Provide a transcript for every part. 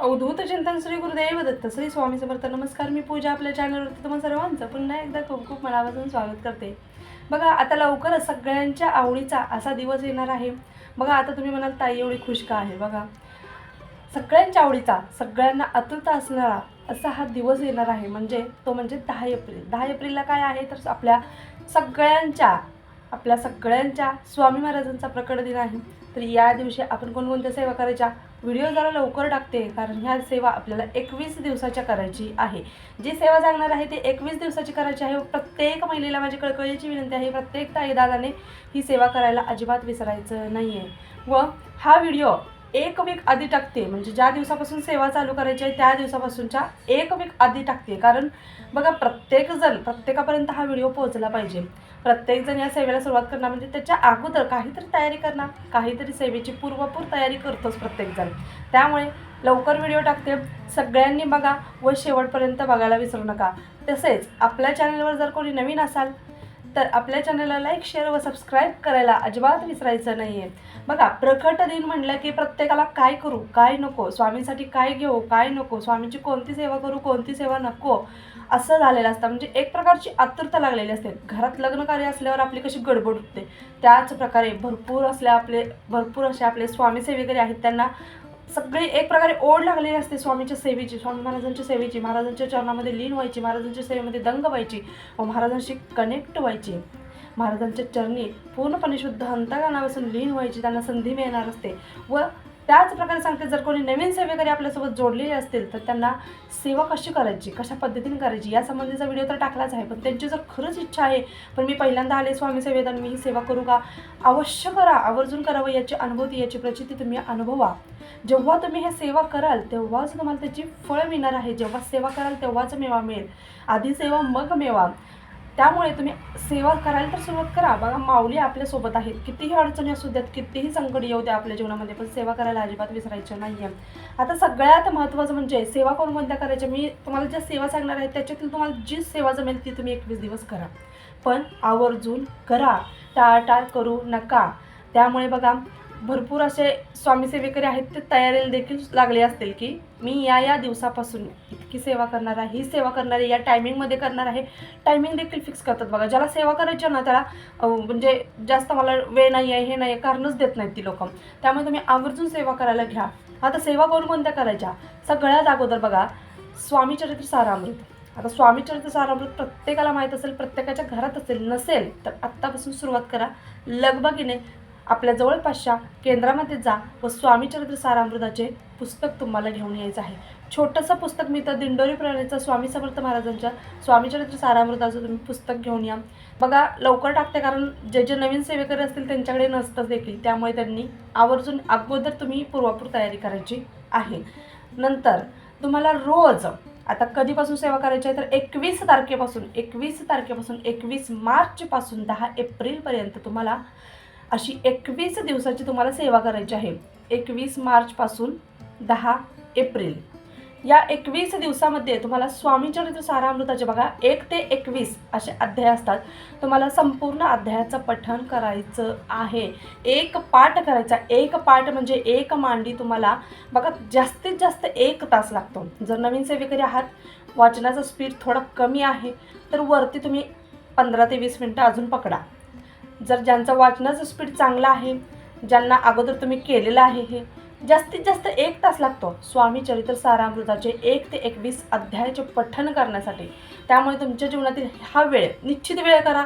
अवधूत चिंतन श्री गुरुदेव दत्त श्री स्वामी समर्थ. नमस्कार मी पूजा आपल्या चॅनलवरती तुम्हाला सर्वांचं पुन्हा एकदा खूप खूप मनापासून स्वागत करते. बघा आता लवकरच सगळ्यांच्या आवडीचा असा दिवस येणार आहे. बघा आता तुम्ही म्हणाल ताई एवढी खुश का आहे? बघा सगळ्यांच्या आवडीचा सगळ्यांना अतुलता असणारा असा हा दिवस येणार आहे. म्हणजे तो म्हणजे दहा एप्रिल. दहा एप्रिलला काय आहे? तर आपल्या सगळ्यांच्या आपल्या सगळ्यांच्या स्वामी महाराजांचा प्रकट दिन आहे. तर या दिवशी आपण कोणकोणत्या सेवा करायच्या? व्हिडिओ जरा लवकर टाकते कारण ह्या सेवा आपल्याला एकवीस दिवसाच्या करायची आहे. जी सेवा सांगणार आहे ते एकवीस दिवसाची करायची आहे. प्रत्येक महिलेला माझी कळकळीची विनंती आहे प्रत्येक ताईदादाने ही सेवा करायला अजिबात विसरायचं नाही आहे व हा व्हिडिओ एक वीक आधी टाकते. म्हणजे ज्या दिवसापासून सेवा चालू करायची आहे त्या दिवसापासूनच्या एक वीक आधी टाकते. कारण बघा प्रत्येकजण प्रत्येकापर्यंत हा व्हिडिओ पोहोचला पाहिजे. प्रत्येकजण या सेवेला सुरुवात करणार. म्हणजे त्याच्या अगोदर काहीतरी तयारी करणार. काहीतरी सेवेची पूर्वपूर तयारी करतोच प्रत्येकजण त्यामुळे लवकर व्हिडिओ टाकते. सगळ्यांनी बघा व शेवटपर्यंत बघायला विसरू नका. तसेच आपल्या चॅनलवर जर कोणी नवीन असाल तर आपल्या चॅनलला लाईक शेअर व सबस्क्राईब करायला अजिबात विसरायचं नाही आहे बघा प्रकट दिन म्हणलं की प्रत्येकाला काय करू काय नको स्वामींसाठी काय घेऊ काय नको स्वामींची कोणती सेवा करू कोणती सेवा नको असं झालेलं असतं. म्हणजे एक प्रकारची आतुरता लागलेली असते. घरात लग्न कार्य असल्यावर आपली कशी गडबड उठते त्याच प्रकारे भरपूर असल्या आपले भरपूर असे आपले स्वामी सेवेकरी आहेत. त्यांना सगळी एक प्रकारे ओढ लागलेली असते स्वामीच्या सेवेची स्वामी महाराजांच्या सेवेची महाराजांच्या चरणामध्ये लीन व्हायची महाराजांच्या सेवेमध्ये दंग व्हायची व महाराजांशी कनेक्ट व्हायची. महाराजांच्या चरणी पूर्णपणे शुद्ध अंतकरणापासून लीन व्हायची त्यांना संधी मिळणार असते व त्याच प्रकारे सांगते जर कोणी नवीन सेवेकरी आपल्यासोबत जोडलेले असतील तर त्यांना सेवा कशी करायची कशा पद्धतीने करायची या संबंधीचा व्हिडिओ तर टाकलाच आहे पण त्यांची जर खरंच इच्छा आहे पण मी पहिल्यांदा आले स्वामी सेवेत आणि मी ही सेवा करू का? अवश्य करा आवर्जून करावं याची अनुभूती याची प्रचिती तुम्ही अनुभवा. जेव्हा तुम्ही हे सेवा कराल तेव्हाच तुम्हाला त्याची फळ मिळणार आहे. जेव्हा सेवा कराल तेव्हाच मेवा मिळेल. आधी सेवा मग मेवा. त्यामुळे तुम्ही सेवा करायला तर सुरुवात करा. बघा माऊली आपल्यासोबत आहेत. कितीही अडचणी असू द्यात कितीही संकट येऊ द्या आपल्या जीवनामध्ये पण सेवा करायला अजिबात विसरायचं नाही आहे आता सगळ्यात महत्त्वाचं म्हणजे सेवा कोण कोणत्या करायच्या? मी तुम्हाला ज्या सेवा सांगणार आहे त्याच्यातील तुम्हाला जी सेवा जमेल ती तुम्ही एकवीस दिवस करा. पण आवर्जून करा. टाळटाळ करू नका. त्यामुळे बघा भरपूर असे स्वामी सेवेकरी आहेत ते तयारीला देखील लागले असतील की मी या या दिवसापासून इतकी सेवा करणार आहे ही सेवा करणार आहे या टायमिंगमध्ये करणार आहे. टायमिंग देखील फिक्स करतात बघा. ज्याला सेवा करायची ना त्याला म्हणजे जास्त मला वेळ नाही आहे हे नाही आहे कारणच देत नाहीत ती लोक. त्यामुळे तुम्ही आवर्जून सेवा करायला घ्या. आता सेवा कोणकोणत्या करायच्या? सगळ्यात अगोदर बघा स्वामी चरित्र सारामृत. आता स्वामी चरित्र सारामृत प्रत्येकाला माहीत असेल प्रत्येकाच्या घरात असेल नसेल तर आत्तापासून सुरुवात करा. लगबगीने आपल्या जवळपासच्या केंद्रामध्ये जा व स्वामी चरित्र सारामृताचे पुस्तक तुम्हाला घेऊन यायचं आहे. छोटंसं पुस्तक मी तर दिंडोरी प्रणालीचं स्वामी समर्थ महाराजांच्या स्वामी चरित्र सारामृताचं तुम्ही पुस्तक घेऊन या. बघा लवकर टाकते कारण जे जे नवीन सेवेकरी असतील त्यांच्याकडे नसतं देखील. त्यामुळे त्यांनी आवर्जून अगोदर तुम्ही पूर्वापूर तयारी करायची आहे. नंतर तुम्हाला रोज आता कधीपासून सेवा करायची आहे तर एकवीस तारखेपासून एकवीस तारखेपासून एकवीस मार्चपासून दहा एप्रिलपर्यंत तुम्हाला अशी एकवीस दिवसाची तुम्हाला सेवा करायची आहे. एकवीस मार्चपासून दहा एप्रिल. या एकवीस दिवसामध्ये तुम्हाला स्वामीचरित्र सारामृताचे बघा एक ते एकवीस असे अध्याय असतात. तुम्हाला संपूर्ण अध्यायाचं पठण करायचं आहे. एक पाठ करायचा. एक पाठ म्हणजे एक मांडी तुम्हाला बघा जास्तीत जास्त एक तास लागतो. जर नवीन सेवेकरी आहात वाचनाचा स्पीड थोडा कमी आहे तर वरती तुम्ही पंधरा ते वीस मिनटं अजून पकडा. जर ज्यांचं वाचनाचं स्पीड चांगला आहे ज्यांना अगोदर तुम्ही केलेलं आहे हे जास्तीत जास्त एक तास लागतो स्वामी चरित्र सारामृताचे एक ते एकवीस अध्यायाचे पठण करण्यासाठी. त्यामुळे तुमच्या जीवनातील हा वेळ निश्चित वेळ करा.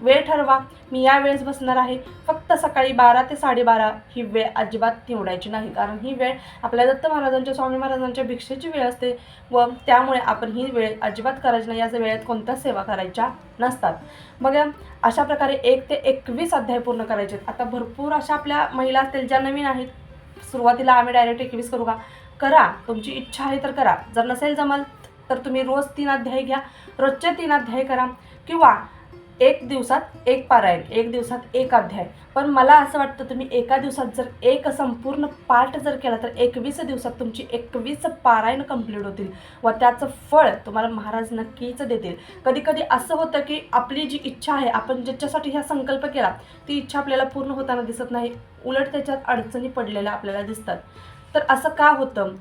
वेळ ठरवा. मी या वेळेस बसणार आहे. फक्त सकाळी बारा ते साडेबारा ही वेळ अजिबात निवडायची नाही. कारण ही वेळ आपल्या दत्त महाराजांच्या स्वामी महाराजांच्या भिक्षेची वेळ असते व त्यामुळे आपण ही वेळ अजिबात करायची नाही. याच वेळेत कोणत्याच सेवा करायच्या नसतात. मग अशा प्रकारे एक ते एकवीस अध्याय पूर्ण करायचे आहेत. आता भरपूर अशा आपल्या महिला असतील ज्या नवीन आहेत. सुरुवातीला आम्ही डायरेक्ट एकवीस करू का? करा. तुमची इच्छा आहे तर करा. जर नसेल जमल तर तुम्ही रोज तीन अध्याय घ्या. रोजचे तीन अध्याय करा. किंवा एक दिवसात एक पारायण एक दिवसात एक अध्याय. पण मला असं वाटतं तुम्ही एका दिवसात जर एक संपूर्ण पाठ जर केला तर एकवीस दिवसात तुमची एकवीस पारायण कंप्लीट होतील व त्याचं फळ तुम्हाला महाराज नक्कीच देतील. कधी कधी असं होतं की आपली जी इच्छा आहे आपण ज्याच्यासाठी हा संकल्प केला ती इच्छा आपल्याला पूर्ण होताना दिसत नाही उलट त्याच्यात अडचणी पडलेल्या आपल्याला दिसतात. तर असं का होतं?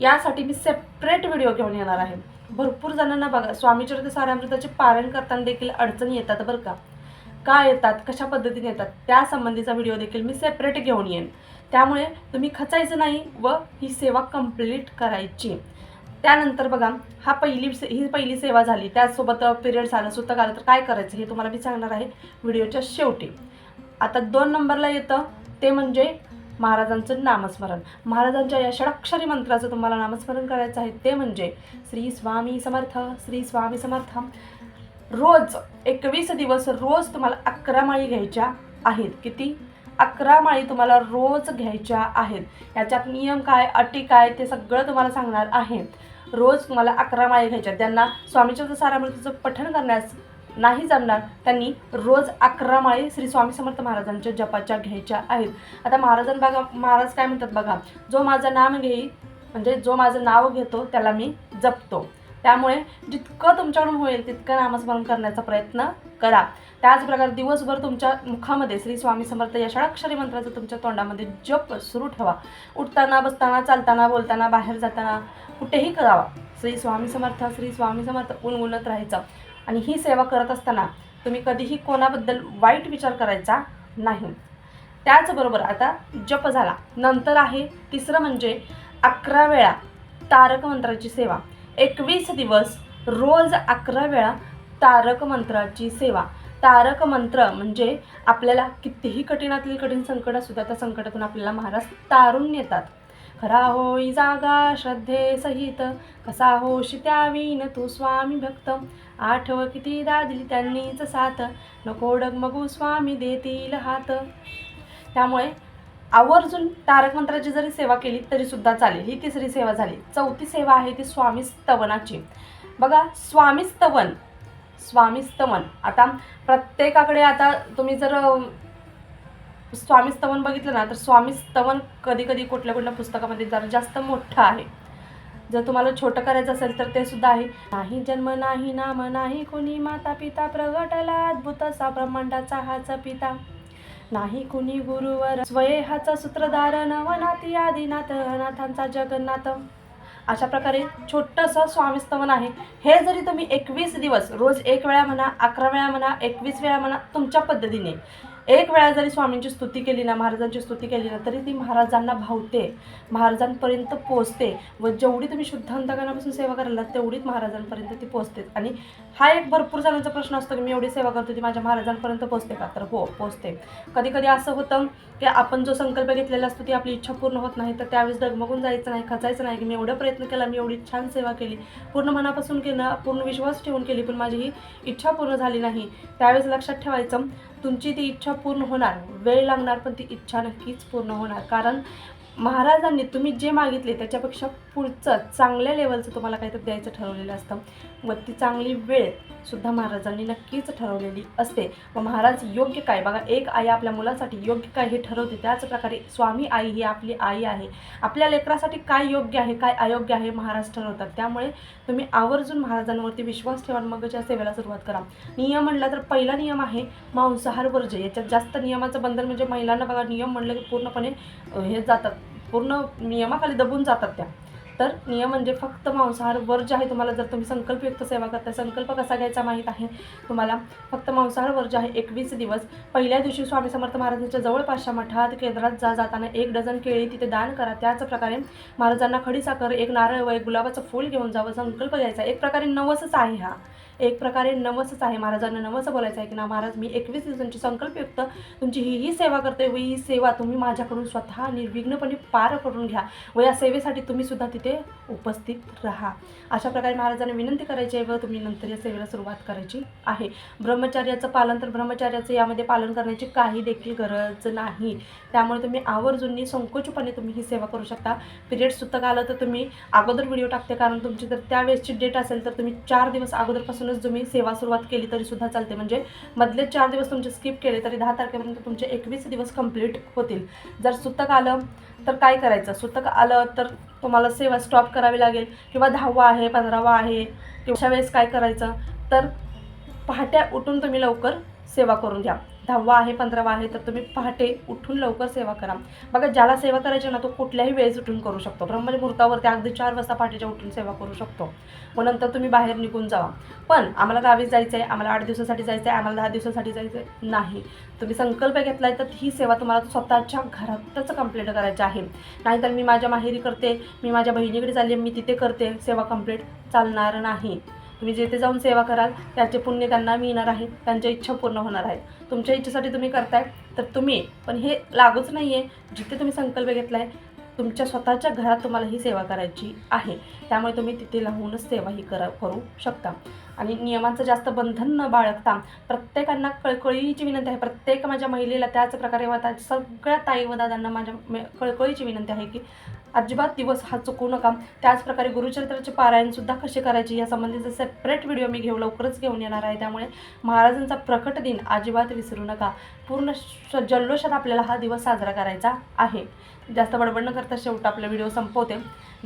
यासाठी मी सेपरेट व्हिडिओ घेऊन येणार आहे. भरपूर जणांना बघा स्वामीचरित्र सारामृताचे पारण करताना देखील अडचणी येतात बरं का. का येतात कशा पद्धतीने येतात त्या संबंधीचा व्हिडिओ देखील मी सेपरेट घेऊन येईन. त्यामुळे तुम्ही खचायचं नाही व ही सेवा कंप्लीट करायची. त्यानंतर बघा हा पहिली से- ही पहिली सेवा झाली. त्याचसोबत पिरियड्स आलं सुतक आलं तर काय करायचं हे तुम्हाला मी सांगणार आहे. व्हिडिओच्या शेवटी. आता दोन नंबरला येतं ते म्हणजे महाराजांचं नामस्मरण. महाराजांच्या या षडाक्षरी मंत्राचं तुम्हाला नामस्मरण करायचं आहे ते म्हणजे श्री स्वामी समर्थ श्री स्वामी समर्थ. रोज एकवीस दिवस रोज तुम्हाला अकरा माळी घ्यायच्या आहेत. किती? अकरा माळी तुम्हाला रोज घ्यायच्या आहेत. याच्यात नियम काय अटी काय ते सगळं तुम्हाला सांगणार आहे. रोज तुम्हाला अकरा माळी घ्यायच्या त्यांना स्वामीच्या सारामृतीचं पठण करण्यास नाही जमणार. त्यांनी रोज अकरा माळी श्री स्वामी समर्थ महाराजांच्या जपाच्या घ्यायच्या आहेत. आता महाराजां बघा महाराज काय म्हणतात बघा जो माझं नाम घेईल म्हणजे जो माझं नाव घेतो त्याला मी जपतो. त्यामुळे जितकं तुमच्याकडून होईल तितकं नामस्मरण करण्याचा प्रयत्न करा. त्याचप्रकारे दिवसभर तुमच्या मुखामध्ये श्री स्वामी समर्थ या षडाक्षरी मंत्राचं तुमच्या तोंडामध्ये जप सुरू ठेवा. उठताना बसताना चालताना बोलताना बाहेर जाताना कुठेही करावा. श्री स्वामी समर्थ श्री स्वामी समर्थ उणगुणत राहायचं. आणि ही सेवा करत असताना तुम्ही कधीही कोणाबद्दल वाईट विचार करायचा नाही. त्याचबरोबर आता जप झाला. नंतर आहे तिसरं म्हणजे अकरा वेळा तारक मंत्राची सेवा. एकवीस दिवस रोज अकरा वेळा तारक मंत्राची सेवा. तारक मंत्र म्हणजे आपल्याला कितीही कठीणातील कठीण संकट असू त्या संकटातून आपल्याला महाराज तारून नेतात. खरा होई जागा श्रद्धे सहित कसा होशी त्यावीन तू स्वामी भक्त. आठव किती दिली त्यांनीच साथ. नको डगमगू स्वामी देतील हात. त्यामुळे आवर्जून तारक मंत्राची जरी सेवा केली तरी सुद्धा चालेल. ही तिसरी सेवा झाली. चौथी सेवा आहे ती स्वामी स्तवनाची. बघा स्वामी स्तवन. स्वामी स्तवन. आता प्रत्येकाकडे आता तुम्ही जर स्वामी स्तवन बघितलं ना तर स्वामी स्तवन कधी कधी कुठल्या कुठल्या पुस्तकामध्ये जरा जास्त मोठं आहे. जर तुम्हाला छोटं करायचं असेल तर ते सुद्धा आहे. नाही जन्म नाही नाम नाही कोणी माता पिता प्रगटला अद्भुत असा ब्रह्मांडाचा हाच पिता. नाही कुणी गुरुवर स्वय हाचा सूत्रधार नवनाथी आदिनाथ अनाथांचा जगन्नाथ. अशा प्रकारे छोटंसं स्वामीस्तवन आहे. हे जरी तुम्ही एकवीस दिवस रोज एक वेळा म्हणा अकरा वेळा म्हणा एकवीस वेळा म्हणा तुमच्या पद्धतीने एक वेळा जरी स्वामींची स्तुती केली ना महाराजांची स्तुती केली ना तरी ती महाराजांना भावते. महाराजांपर्यंत पोचते व जेवढी तुम्ही शुद्ध अंतकानापासून सेवा करायला तेवढीच महाराजांपर्यंत ती पोचते आणि हा एक भरपूर जणांचा प्रश्न असतो की मी एवढी सेवा करतो ती माझ्या महाराजांपर्यंत पोचते का? तर हो पोचते कधी कधी असं होतं की आपण जो संकल्प घेतलेला असतो ती आपली इच्छा पूर्ण होत नाही तर त्यावेळेस डगमगून जायचं नाही खचायचं नाही की मी एवढा प्रयत्न केला मी एवढी छान सेवा केली. पूर्ण मनापासून केलं पूर्ण विश्वास ठेवून केली पण माझी ही इच्छा पूर्ण झाली नाही. त्यावेळेस लक्षात ठेवायचं तुमची ती इच्छा पूर्ण होणार. वेळ लागणार पण ती इच्छा नक्कीच पूर्ण होणार. कारण महाराजांनी तुम्ही जे मागितले त्याच्यापेक्षा पुढचं चांगल्या लेवलचं तुम्हाला काहीतरी द्यायचं ठरवलेलं असतं. व ती चांगली वेळ सुद्धा महाराजांनी नक्कीच ठरवलेली असते. व महाराज योग्य काय? बघा एक आई आपल्या मुलासाठी योग्य काय हे ठरवते त्याच प्रकारे स्वामी आई ही आपली आई आहे. आपल्या लेकरासाठी काय योग्य आहे काय अयोग्य आहे महाराज ठरवतात. त्यामुळे तुम्ही आवर्जून महाराजांवरती विश्वास ठेवा मगच या सेवेला सुरुवात करा. नियम म्हणला तर पहिला नियम आहे मांसाहार वर्ज याच्यात जास्त नियमाचं बंधन म्हणजे महिलांना बघा नियम म्हणलं की पूर्णपणे हे जातात पूर्ण नियमाखाली दबून जातात त्या. तर नियम म्हणजे फक्त मांसाहार वर्ज आहे तुम्हाला जर तुम्ही संकल्पयुक्त सेवा करता संकल्प कसा घ्यायचा माहीत आहे? तुम्हाला फक्त मांसाहार वर्ज आहे एकवीस दिवस. पहिल्या दिवशी स्वामी समर्थ महाराजांच्या जवळपासच्या मठात केंद्रात जा जाताना एक डझन केळी तिथे दान करा. त्याच प्रकारे महाराजांना खडी साखर एक नारळ व एक गुलाबाचं फूल घेऊन जावं. संकल्प घ्यायचा. एक प्रकारे नवसच आहे हा. एक प्रकारे नवसच आहे. महाराजांना नवस बोलायचं आहे की ना महाराज मी एकवीस दिवसांची संकल्पयुक्त तुमची ही ही सेवा करते. व ही सेवा तुम्ही माझ्याकडून स्वतः निर्विघ्नपणे पार करून घ्या व या सेवेसाठी तुम्ही सुद्धा तिथे उपस्थित राहा. अशा प्रकारे महाराजांना विनंती करायची आहे व तुम्ही नंतर या सेवेला सुरुवात करायची आहे. ब्रह्मचार्याचं पालन तर ब्रह्मचार्याचं यामध्ये पालन करण्याची काही देखील गरज नाही. त्यामुळे तुम्ही आवर्जूननी संकोचपणे तुम्ही ही सेवा करू शकता. पिरियड सुद्धा आलं तर तुम्ही अगोदर व्हिडिओ टाकते. कारण तुमची जर त्यावेळेसची डेट असेल तर तुम्ही चार दिवस पासूनच तुम्ही सेवा सुरुवात केली तरी सुद्धा चालते. म्हणजे मधले चार दिवस तुमचे स्किप केले तरी दहा तारखेपर्यंत तुमचे एकवीस दिवस कंप्लीट होतील. जर सुतक आलं तर काय करायचं? सुतक आलं तर तुम्हाला सेवा स्टॉप करावी लागेल. किंवा दहावा आहे पंधरावा आहे किंवा अशा वेळेस काय करायचं? तर पहाट्या उठून तुम्ही लवकर सेवा करून घ्या. दहावा आहे पंधरावा आहे तर तुम्ही पहाटे उठून लवकर सेवा करा. बघा ज्याला सेवा करायची ना तो कुठल्याही वेळेस उठून करू शकतो. ब्रह्ममुहूर्तावरती अगदी चार वाजता पहाटेच्या उठून सेवा करू शकतो. मग नंतर तुम्ही बाहेर निघून जावा. पण आम्हाला गावी जायचं आहे आम्हाला आठ दिवसासाठी जायचं आहे आम्हाला दहा दिवसासाठी जायचं आहे नाही. तुम्ही संकल्प घेतला आहे तर ही सेवा तुम्हाला स्वतःच्या घरातच कंप्लीट करायची आहे. नाहीतर मी माझ्या माहेरी करते मी माझ्या बहिणीकडे चालली आहे, मी तिथे करते सेवा कंप्लीट चालणार नाही. तुम्ही जिथे जाऊन सेवा कराल त्याचे पुण्य त्यांना मिळणार आहे त्यांच्या इच्छा पूर्ण होणार आहेत. तुमच्या इच्छेसाठी तुम्ही करताय तर तुम्ही पण हे लागूच नाही आहे जिथे तुम्ही संकल्प घेतला आहे तुमच्या स्वतःच्या घरात तुम्हाला ही सेवा करायची आहे. त्यामुळे तुम्ही तिथे राहूनच सेवा ही करा करू शकता. आणि नियमांचं जास्त बंधन न बाळगता प्रत्येकांना कळकळीची विनंती आहे. प्रत्येक माझ्या महिलेला त्याच प्रकारे वाता सगळ्या ताई व दादांना माझ्या कळकळीची विनंती आहे की अजिबात दिवस हा चुकू नका. त्याचप्रकारे गुरुचरित्राचे पारायणसुद्धा कसे करायचे या संबंधीचा सेपरेट व्हिडिओ मी घेऊ लवकरच घेऊन येणार आहे. त्यामुळे महाराजांचा प्रकट दिन अजिबात विसरू नका. पूर्ण श- जल्लोषात आपल्याला हा दिवस साजरा करायचा आहे. जास्त बडबड न करता शेवट आपला व्हिडिओ संपवते.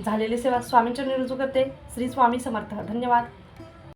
झालेली सेवा स्वामींच्या निरुजू करते. श्री स्वामी समर्थ. धन्यवाद.